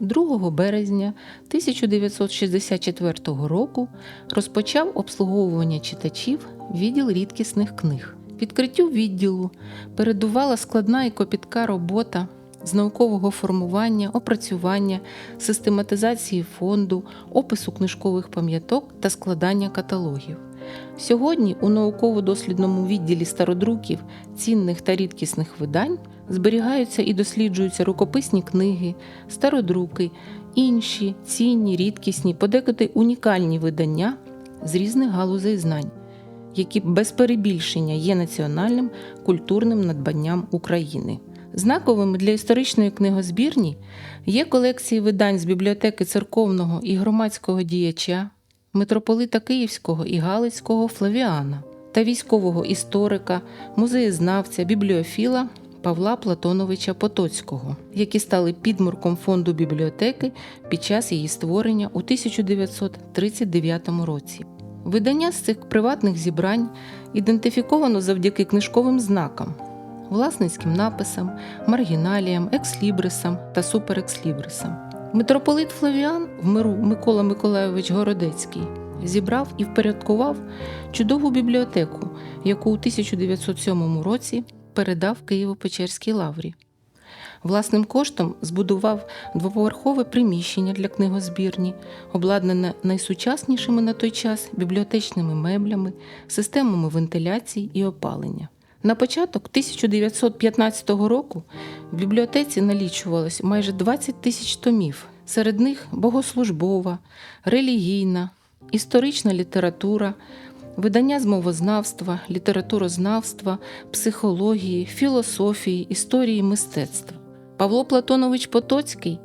2 березня 1964 року розпочав обслуговування читачів відділ рідкісних книг. Відкриттю відділу передувала складна і копітка робота з наукового формування, опрацювання, систематизації фонду, опису книжкових пам'яток та складання каталогів. Сьогодні у науково-дослідному відділі стародруків, цінних та рідкісних видань зберігаються і досліджуються рукописні книги, стародруки, інші цінні, рідкісні, подекуди унікальні видання з різних галузей знань, які без перебільшення є національним культурним надбанням України. Знаковими для історичної книгозбірні є колекції видань з бібліотеки церковного і громадського діяча, митрополита Київського і Галицького Флавіана та військового історика, музеєзнавця, бібліофіла Павла Платоновича Потоцького, які стали підмурком фонду бібліотеки під час її створення у 1939 році. Видання з цих приватних зібрань ідентифіковано завдяки книжковим знакам, власницьким написам, маргіналіям, екслібрисам та суперекслібрисам. Митрополит Флавіан в миру Микола Миколайович Городецький зібрав і впорядкував чудову бібліотеку, яку у 1907 році передав Києво-Печерській лаврі. Власним коштом збудував двоповерхове приміщення для книгозбірні, обладнане найсучаснішими на той час бібліотечними меблями, системами вентиляції і опалення. На початок 1915 року в бібліотеці налічувалось майже 20 тисяч томів, серед них богослужбова, релігійна, історична література, видання з мовознавства, літературознавства, психології, філософії, історії мистецтва. Павло Платонович Потоцький,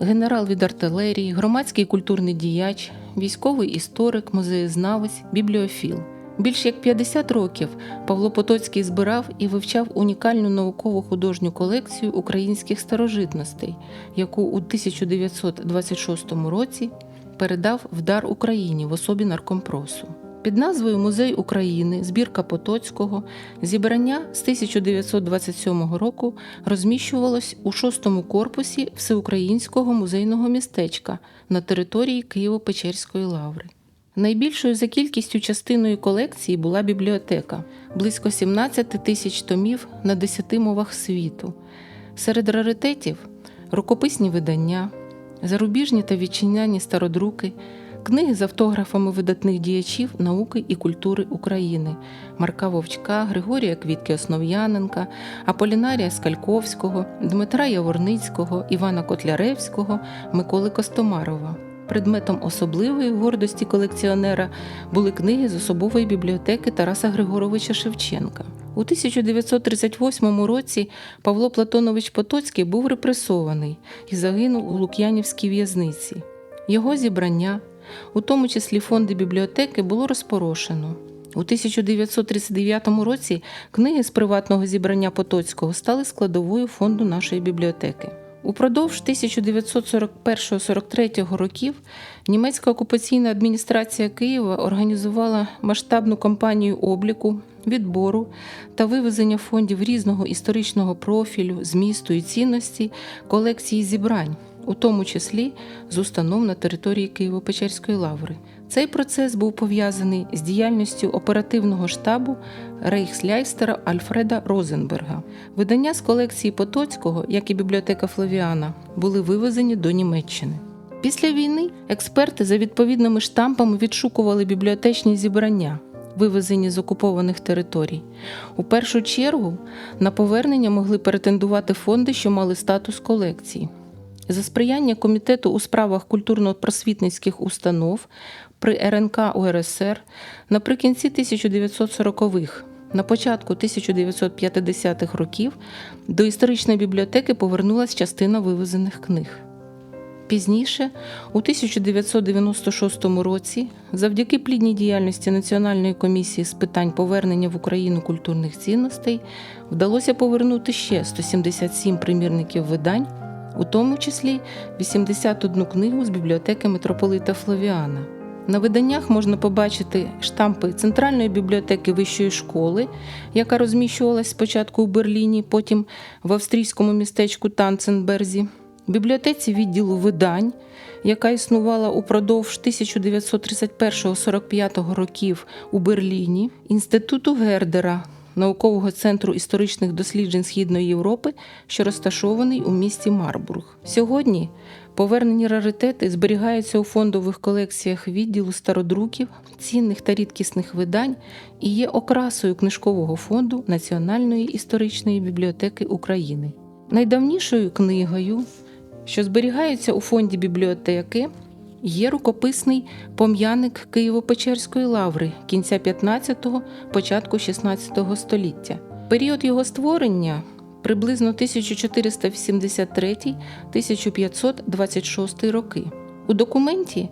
генерал від артилерії, громадський культурний діяч, військовий історик, музеєзнавець, бібліофіл. Більш як 50 років Павло Потоцький збирав і вивчав унікальну наукову художню колекцію українських старожитностей, яку у 1926 році передав в дар Україні в особі наркомпросу. Під назвою Музей України, збірка Потоцького, зібрання з 1927 року розміщувалось у шостому корпусі Всеукраїнського музейного містечка на території Києво-Печерської лаври. Найбільшою за кількістю частиною колекції була бібліотека близько 17 тисяч томів на 10 мовах світу. Серед раритетів рукописні видання, зарубіжні та вітчизняні стародруки, книги з автографами видатних діячів науки і культури України Марка Вовчка, Григорія Квітки Основ'яненка, Аполінарія Скальковського, Дмитра Яворницького, Івана Котляревського, Миколи Костомарова. Предметом особливої гордості колекціонера були книги з особової бібліотеки Тараса Григоровича Шевченка. У 1938 році Павло Платонович Потоцький був репресований і загинув у Лук'янівській в'язниці. Його зібрання, у тому числі фонди бібліотеки, було розпорошено. У 1939 році книги з приватного зібрання Потоцького стали складовою фонду нашої бібліотеки. Упродовж 1941-43 років німецька окупаційна адміністрація Києва організувала масштабну кампанію обліку, відбору та вивезення фондів різного історичного профілю, змісту і цінності колекції зібрань, у тому числі з установ на території Києво-Печерської лаври. Цей процес був пов'язаний з діяльністю оперативного штабу рейхсляйстера Альфреда Розенберга. Видання з колекції Потоцького, як і бібліотека Флавіана, були вивезені до Німеччини. Після війни експерти за відповідними штампами відшукували бібліотечні зібрання, вивезені з окупованих територій. У першу чергу на повернення могли претендувати фонди, що мали статус колекції. За сприяння Комітету у справах культурно-просвітницьких установ при РНК УРСР наприкінці 1940-х, на початку 1950-х років до історичної бібліотеки повернулася частина вивезених книг. Пізніше, у 1996 році, завдяки плідній діяльності Національної комісії з питань повернення в Україну культурних цінностей, вдалося повернути ще 177 примірників видань, у тому числі 81 книгу з бібліотеки митрополита Флавіана. На виданнях можна побачити штампи Центральної бібліотеки вищої школи, яка розміщувалась спочатку у Берліні, потім в австрійському містечку Танценберзі, бібліотеці відділу видань, яка існувала упродовж 1931-45 років у Берліні, інституту Гердера, наукового центру історичних досліджень Східної Європи, що розташований у місті Марбург. Сьогодні повернені раритети зберігаються у фондових колекціях відділу стародруків, цінних та рідкісних видань і є окрасою книжкового фонду Національної історичної бібліотеки України. Найдавнішою книгою, що зберігається у фонді бібліотеки, є рукописний пом'яник Києво-Печерської лаври кінця 15-го, початку 16 століття. Період його створення приблизно 1483-1526 роки. У документі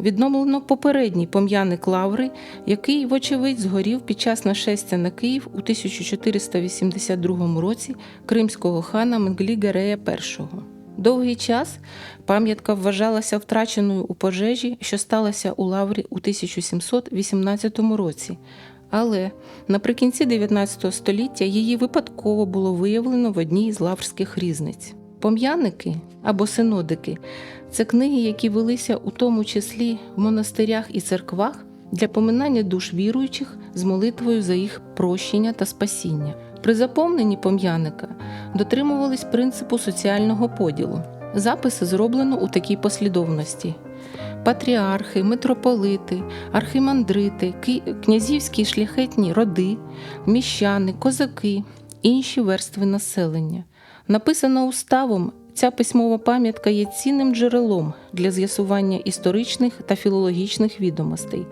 відновлено попередній пом'яник лаври, який, вочевидь, згорів під час нашестя на Київ у 1482 році кримського хана Менглі-Герея І. Довгий час пам'ятка вважалася втраченою у пожежі, що сталася у лаврі у 1718 році. Але наприкінці 19 століття її випадково було виявлено в одній з лаврських різниць. Пом'яники або синодики це книги, які велися у тому числі в монастирях і церквах для поминання душ віруючих з молитвою за їх прощення та спасіння. При заповненні пом'яника дотримувались принципу соціального поділу. Записи зроблено у такій послідовності: патріархи, митрополити, архимандрити, князівські шляхетні роди, міщани, козаки, інші верстви населення. Написана уставом, ця письмова пам'ятка є цінним джерелом для з'ясування історичних та філологічних відомостей,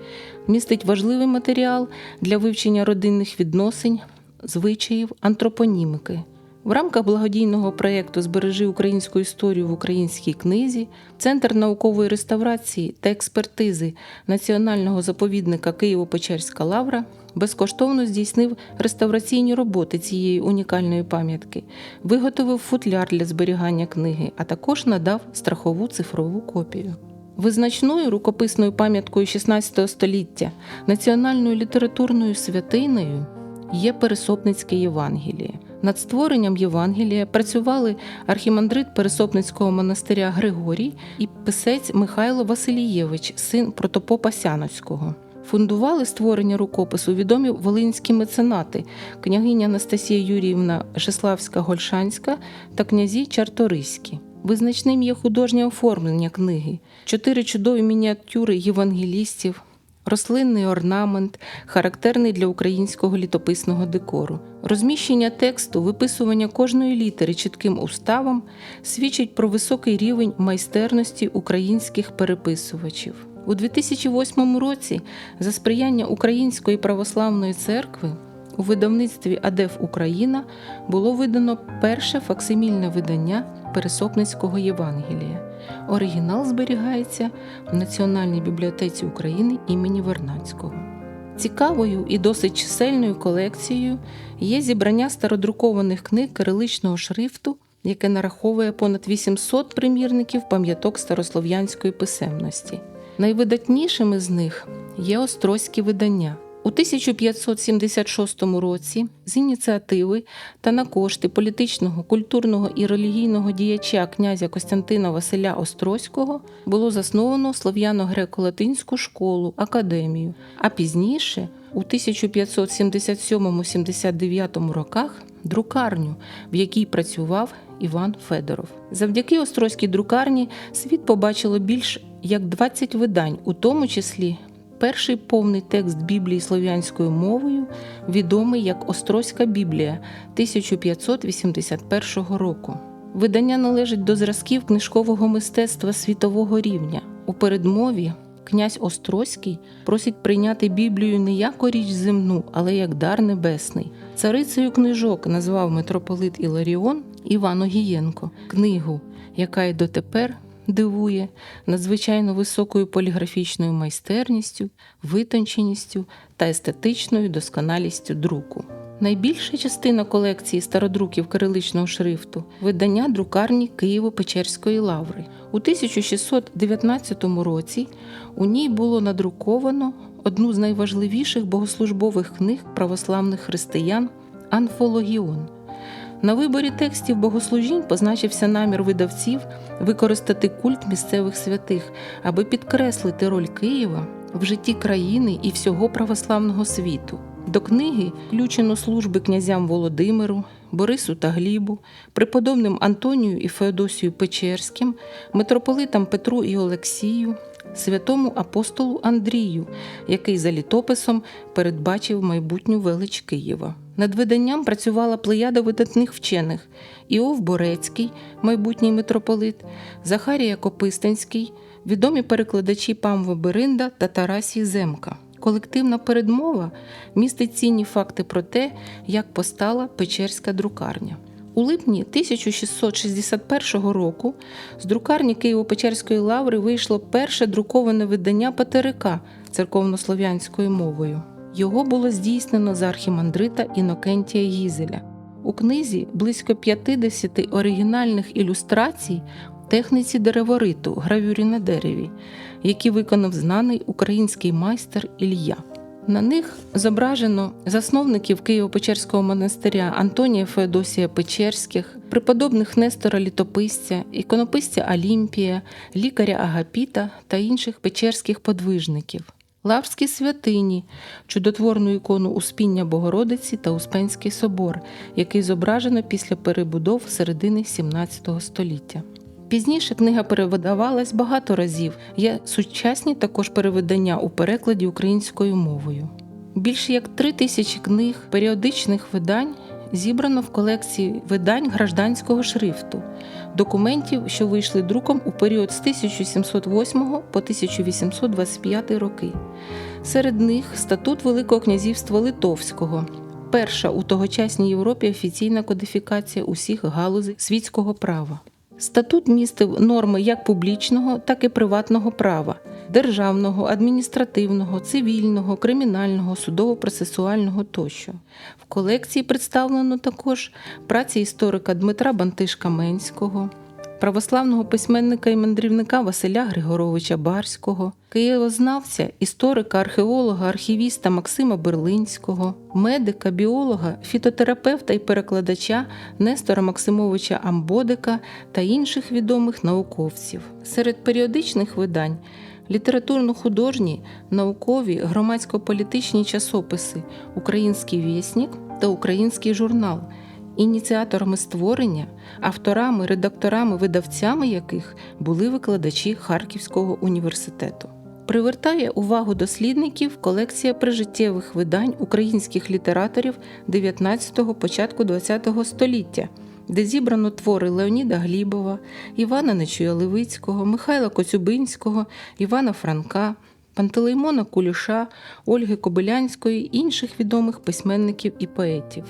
містить важливий матеріал для вивчення родинних відносин, звичаїв, антропонімики. В рамках благодійного проєкту Збережи українську історію в українській книзі Центр наукової реставрації та експертизи Національного заповідника Києво-Печерська лавра безкоштовно здійснив реставраційні роботи цієї унікальної пам'ятки, виготовив футляр для зберігання книги, а також надав страхову цифрову копію. Визначною рукописною пам'яткою XVI століття національною літературною святиною є Пересопницьке Євангеліє. Над створенням Євангелія працювали архімандрит Пересопницького монастиря Григорій і писець Михайло Василієвич, син протопопа Сяноцького. Фундували створення рукопису відомі волинські меценати княгиня Анастасія Юріївна Жеславська-Гольшанська та князі Чарториські. Визначним є художнє оформлення книги, чотири чудові мініатюри євангелістів, рослинний орнамент, характерний для українського літописного декору. Розміщення тексту, виписування кожної літери чітким уставом свідчить про високий рівень майстерності українських переписувачів. У 2008 році за сприяння Української православної церкви у видавництві АДЕФ Україна було видано перше факсимільне видання Пересопницького Євангелія. Оригінал зберігається в Національній бібліотеці України імені Вернадського. Цікавою і досить чисельною колекцією є зібрання стародрукованих книг кириличного шрифту, яке нараховує понад 800 примірників пам'яток старослов'янської писемності. Найвидатнішими з них є острозькі видання. У 1576 році з ініціативи та на кошти політичного, культурного і релігійного діяча князя Костянтина Василя Острозького було засновано слов'яно-греко-латинську школу, академію, а пізніше, у 1577-79 роках, друкарню, в якій працював Іван Федоров. Завдяки Острозькій друкарні світ побачило більш як 20 видань, у тому числі перший повний текст Біблії слов'янською мовою, відомий як Острозька Біблія 1581 року. Видання належить до зразків книжкового мистецтва світового рівня. У передмові князь Острозький просить прийняти Біблію не як річ земну, але як дар небесний. Царицею книжок назвав митрополит Іларіон Іван Огієнко книгу, яка й дотепер дивує надзвичайно високою поліграфічною майстерністю, витонченістю та естетичною досконалістю друку. Найбільша частина колекції стародруків кириличного шрифту видання друкарні Києво-Печерської лаври. У 1619 році у ній було надруковано одну з найважливіших богослужбових книг православних християн Анфологіон. На виборі текстів богослужінь позначився намір видавців використати культ місцевих святих, аби підкреслити роль Києва в житті країни і всього православного світу. До книги включено служби князям Володимиру, Борису та Глібу, преподобним Антонію і Феодосію Печерським, митрополитам Петру і Олексію, святому апостолу Андрію, який за літописом передбачив майбутню велич Києва. Над виданням працювала плеяда видатних вчених Іов Борецький, майбутній митрополит, Захарія Копистинський, відомі перекладачі Памва Беринда та Тарасій Земка. Колективна передмова містить цінні факти про те, як постала Печерська друкарня. У липні 1661 року з друкарні Києво-Печерської лаври вийшло перше друковане видання Патерика церковнослов'янською мовою. Його було здійснено за архімандрита Інокентія Гізеля. У книзі близько 50 оригінальних ілюстрацій техніці деревориту, гравюрі на дереві, які виконав знаний український майстер Ілья. На них зображено засновників Києво-Печерського монастиря Антонія Феодосія Печерських, преподобних Нестора Літописця, іконописця Алімпія, лікаря Агапіта та інших печерських подвижників. Лаврські святині, чудотворну ікону Успіння Богородиці та Успенський собор, який зображено після перебудов середини XVII століття. Пізніше книга перевидавалась багато разів. Є сучасні також перевидання у перекладі українською мовою. Більше як три тисячі книг періодичних видань зібрано в колекції видань гражданського шрифту, документів, що вийшли друком у період з 1708 по 1825 роки. Серед них статут Великого князівства Литовського. Перша у тогочасній Європі офіційна кодифікація усіх галузей світського права. Статут містив норми як публічного, так і приватного права, державного, адміністративного, цивільного, кримінального, судово-процесуального тощо. В колекції представлено також праці історика Дмитра Бантишка-Менського, православного письменника і мандрівника Василя Григоровича Барського, києвознавця, історика, археолога, архівіста Максима Берлинського, медика, біолога, фітотерапевта і перекладача Нестора Максимовича Амбодика та інших відомих науковців. Серед періодичних видань літературно-художні, наукові, громадсько-політичні часописи Український вісник та Український журнал ініціаторами створення, авторами, редакторами, видавцями яких були викладачі Харківського університету. Привертає увагу дослідників колекція прижиттєвих видань українських літераторів 19-го початку ХХ століття, де зібрано твори Леоніда Глібова, Івана Нечуя Левицького, Михайла Коцюбинського, Івана Франка, Пантелеймона Куліша, Ольги Кобилянської інших відомих письменників і поетів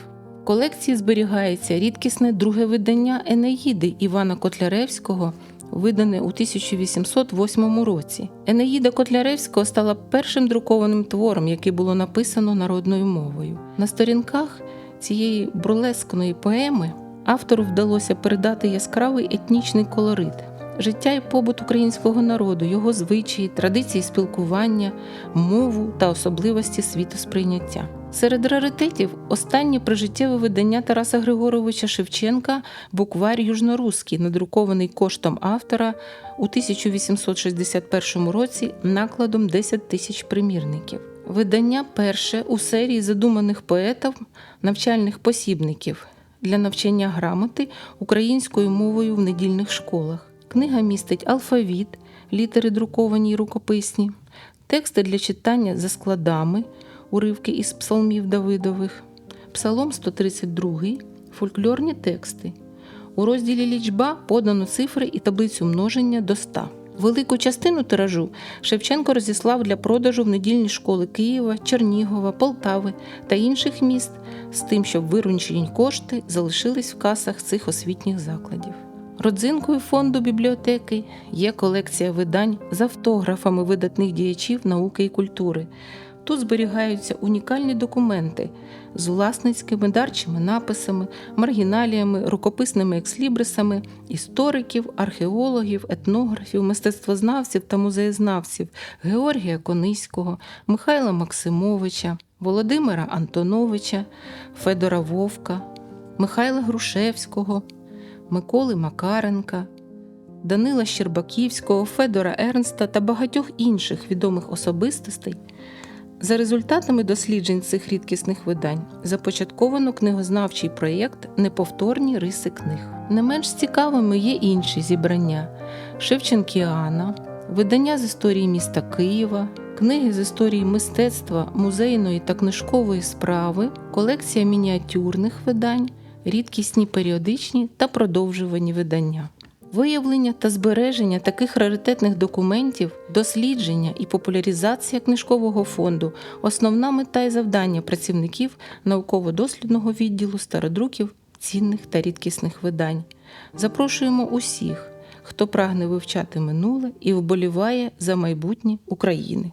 колекції зберігається рідкісне друге видання Енеїди Івана Котляревського, видане у 1808 році. Енеїда Котляревського стала першим друкованим твором, який було написано народною мовою. На сторінках цієї бурлескної поеми автору вдалося передати яскравий етнічний колорит. Життя і побут українського народу, його звичаї, традиції спілкування, мову та особливості світосприйняття. Серед раритетів останнє прижиттєве видання Тараса Григоровича Шевченка Буквар Южноруський, надрукований коштом автора у 1861 році накладом 10 тисяч примірників. Видання перше у серії задуманих поетів навчальних посібників для навчання грамоти українською мовою в недільних школах. Книга містить алфавіт, літери друковані й рукописні, тексти для читання за складами уривки із псалмів Давидових, Псалом 132, фольклорні тексти. У розділі лічба подано цифри і таблицю множення до 100. Велику частину тиражу Шевченко розіслав для продажу в недільні школи Києва, Чернігова, Полтави та інших міст з тим, щоб виручені кошти залишились в касах цих освітніх закладів. Родзинкою фонду бібліотеки є колекція видань з автографами видатних діячів науки і культури. Тут зберігаються унікальні документи з власницькими дарчими написами, маргіналіями, рукописними екслібрисами істориків, археологів, етнографів, мистецтвознавців та музеєзнавців Георгія Кониського, Михайла Максимовича, Володимира Антоновича, Федора Вовка, Михайла Грушевського, Миколи Макаренка, Данила Щербаківського, Федора Ернста та багатьох інших відомих особистостей. За результатами досліджень цих рідкісних видань започатковано книгознавчий проєкт Неповторні риси книг. Не менш цікавими є інші зібрання Шевченкіана, видання з історії міста Києва, книги з історії мистецтва, музейної та книжкової справи, колекція мініатюрних видань, рідкісні періодичні та продовжувані видання. Виявлення та збереження таких раритетних документів, дослідження і популяризація книжкового фонду основна мета і завдання працівників науково-дослідного відділу стародруків цінних та рідкісних видань. Запрошуємо усіх, хто прагне вивчати минуле і вболіває за майбутнє України.